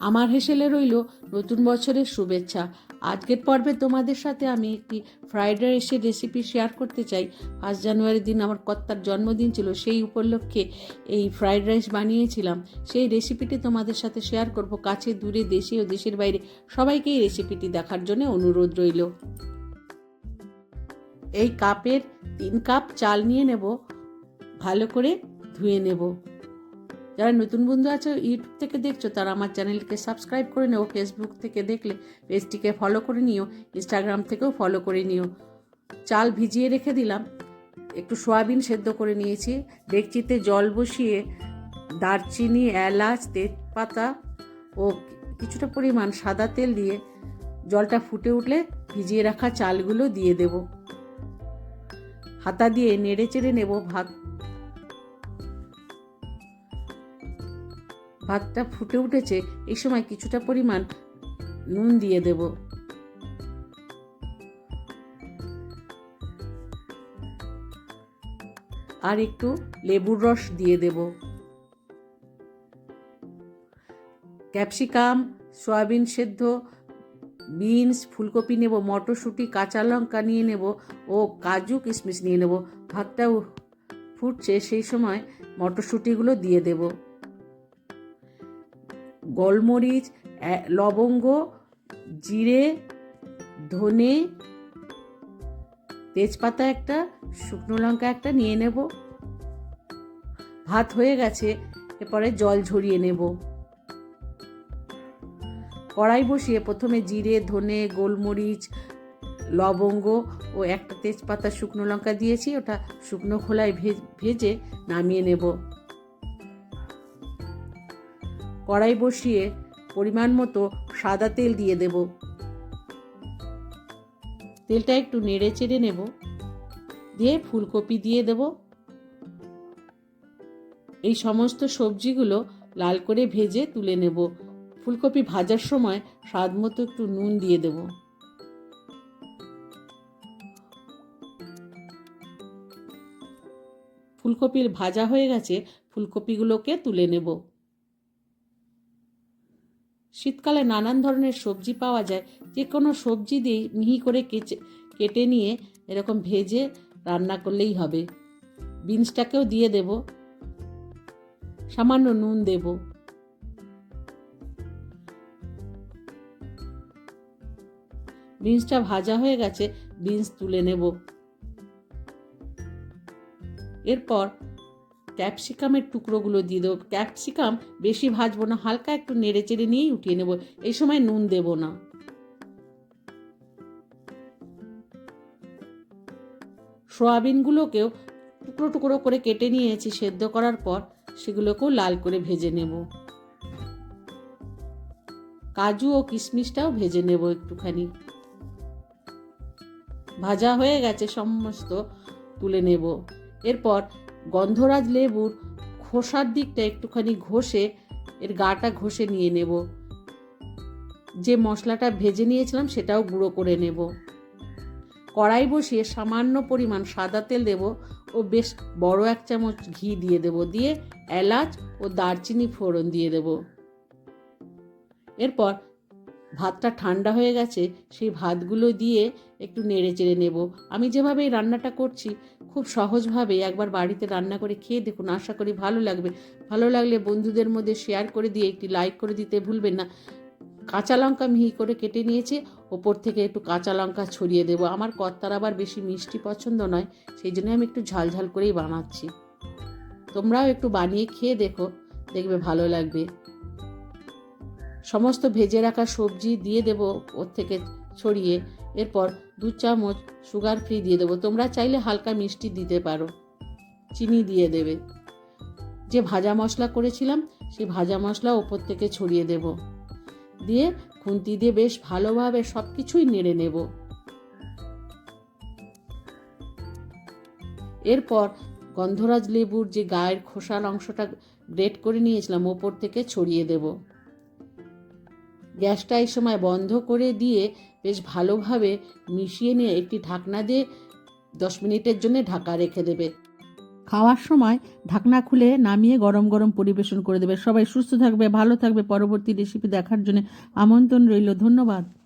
আমার হেসেলে রইল নতুন বছরের শুভেচ্ছা। আজকের পর্বে তোমাদের সাথে আমি একটি ফ্রাইড রাইসের রেসিপি শেয়ার করতে চাই। ফার্স্ট জানুয়ারির দিন আমার কর্তার জন্মদিন ছিল, সেই উপলক্ষে এই ফ্রাইড রাইস বানিয়েছিলাম। সেই রেসিপিটি তোমাদের সাথে শেয়ার করব। কাছে, দূরে, দেশে ও দেশের বাইরে সবাইকে এই রেসিপিটি দেখার জন্য অনুরোধ রইল। এই কাপের তিন কাপ চাল নিয়ে নেব, ভালো করে ধুয়ে নেব। যারা নতুন বন্ধু আছে ইউটিউব থেকে দেখছ, তারা আমার চ্যানেলকে সাবস্ক্রাইব করে নেও ফেসবুক থেকে দেখলে পেজটিকে ফলো করে নিও ইনস্টাগ্রাম থেকেও ফলো করে নিও। চাল ভিজিয়ে রেখে দিলাম, একটু সয়াবিন সেদ্ধ করে নিয়েছি ডেকচিতে জল বসিয়ে দারচিনি, এলাচ, তেজপাতা ও কিছুটা পরিমাণ সাদা তেল দিয়ে জলটা ফুটে উঠলে ভিজিয়ে রাখা চালগুলো দিয়ে দেব। হাতা দিয়ে নেড়ে চেড়ে নেব ভাত ভাতটা ফুটে উঠেছে এই সময় কিছুটা পরিমাণ নুন দিয়ে দেব। আর একটু লেবুর রস দিয়ে দেব। ক্যাপসিকাম, সয়াবিন সেদ্ধ, বিনস, ফুলকপি নেব, মটরশুঁটি, কাঁচা লঙ্কা নিয়ে নেব ও কাজু কিশমিশ নিয়ে নেব। ভাতটা ফুটছে, সেই সময় মটরশুঁটিগুলো দিয়ে দেবো। গোলমরিচ লবঙ্গ, জিরে, ধনে, তেজপাতা একটা, শুকনো লঙ্কা একটা নিয়ে নেব। ভাত হয়ে গেছে, এরপরে জল ঝরিয়ে নেব। কড়াই বসিয়ে প্রথমে জিরে, ধনে, গোলমরিচ, লবঙ্গ ও একটা তেজপাতা শুকনো লঙ্কা দিয়েছি, ওটা শুকনো খোলায় ভেজে নামিয়ে নেব। কড়াই বসিয়ে পরিমাণ মতো সাদা তেল দিয়ে দেব। তেলটা একটু নেড়ে চেড়ে নেব। দিয়ে ফুলকপি দিয়ে দেব। এই সমস্ত সবজিগুলো লাল করে ভেজে তুলে নেব। ফুলকপি ভাজার সময় স্বাদ মতো একটু নুন দিয়ে দেব। ফুলকপির ভাজা হয়ে গেছে, ফুলকপিগুলোকে তুলে নেব। শীতকালে নানান ধরনের সবজি পাওয়া যায়। যে কোনো সবজি দিয়ে মিহি করে কেচে, কেটে নিয়ে এরকম ভেজে রান্না করলেই হবে। বিনসটাকেও দিয়ে দেব। সামান্য নুন দেব। বিনসটা ভাজা হয়ে গেছে, বিনস তুলে নেব। এরপর ক্যাপসিকামের টুকরোগুলো দিয়ে দেবো। ক্যাপসিকাম বেশি ভাজবো না, হালকা একটু নেড়ে চেড়ে নিয়েই উঠিয়ে নেব। এই সময় নুন দেব না। সোয়াবিনগুলোকেও টুকরো টুকরো করে কেটে নিয়েছি, সেদ্ধ করার পর সেগুলোকেও লাল করে ভেজে নেব। কাজু ও কিশমিশটাও ভেজে নেব একটুখানি। ভাজা হয়ে গেছে, সমস্ত তুলে নেব। এরপর গন্ধরাজ লেবুর খোসার দিকটা একটুখানি ঘষে এর গাটা ঘষে নিয়ে নেব। যে মশলাটা ভেজে নিয়েছিলাম সেটাও গুঁড়ো করে নেব। কড়াই বসিয়ে সামান্য পরিমাণ সাদা তেল দেব ও বেশ বড় এক চামচ ঘি দিয়ে দেব। দিয়ে এলাচ ও দারচিনি ফোড়ন দিয়ে দেব। এরপর ভাতটা ঠান্ডা হয়ে গেছে, সেই ভাতগুলো দিয়ে একটু নেড়ে চেড়ে নেব। আমি যেভাবে এই রান্নাটা করছি, খুব সহজভাবে একবার বাড়িতে রান্না করে খেয়ে দেখুন, আশা করি ভালো লাগবে। ভালো লাগলে বন্ধুদের মধ্যে শেয়ার করে দিয়ে, একটি লাইক করে দিতে ভুলবেন না। কাঁচা লঙ্কা মিহি করে কেটে নিয়েছে, ওপর থেকে একটু কাঁচা লঙ্কা ছড়িয়ে দেবো। আমার কর্তার আবার বেশি মিষ্টি পছন্দ নয়, সেই জন্য আমি একটু ঝাল ঝাল করেই বানাচ্ছি। তোমরাও একটু বানিয়ে খেয়ে দেখো, দেখবে ভালো লাগবে। সমস্ত ভেজে রাখা সবজি দিয়ে দেব ওর থেকে ছড়িয়ে। এরপর দু চামচ সুগার ফ্রি দিয়ে দেবো। তোমরা চাইলে হালকা মিষ্টি দিতে পারো। চিনি দিয়ে দেবে। যে ভাজা মশলা করেছিলাম, সেই ভাজা মশলা ওপর থেকে ছড়িয়ে দেব। দিয়ে খুন্তি দিয়ে বেশ ভালোভাবে সব কিছুই নেড়ে নেব। এরপর গন্ধরাজ লেবুর যে গায়ের খোসার অংশটা গ্রেট করে নিয়েছিলাম, ওপর থেকে ছড়িয়ে দেবো। গ্যাসটা এই সময় বন্ধ করে দিয়ে বেশ ভালোভাবে মিশিয়ে নিয়ে একটি ঢাকনা দিয়ে দশ মিনিটের জন্য ঢাকা রেখে দেবে। খাওয়ার সময় ঢাকনা খুলে নামিয়ে গরম গরম পরিবেশন করে দেবে। সবাই সুস্থ থাকবে, ভালো থাকবে। পরবর্তী রেসিপি দেখার জন্য আমন্ত্রণ রইল। ধন্যবাদ।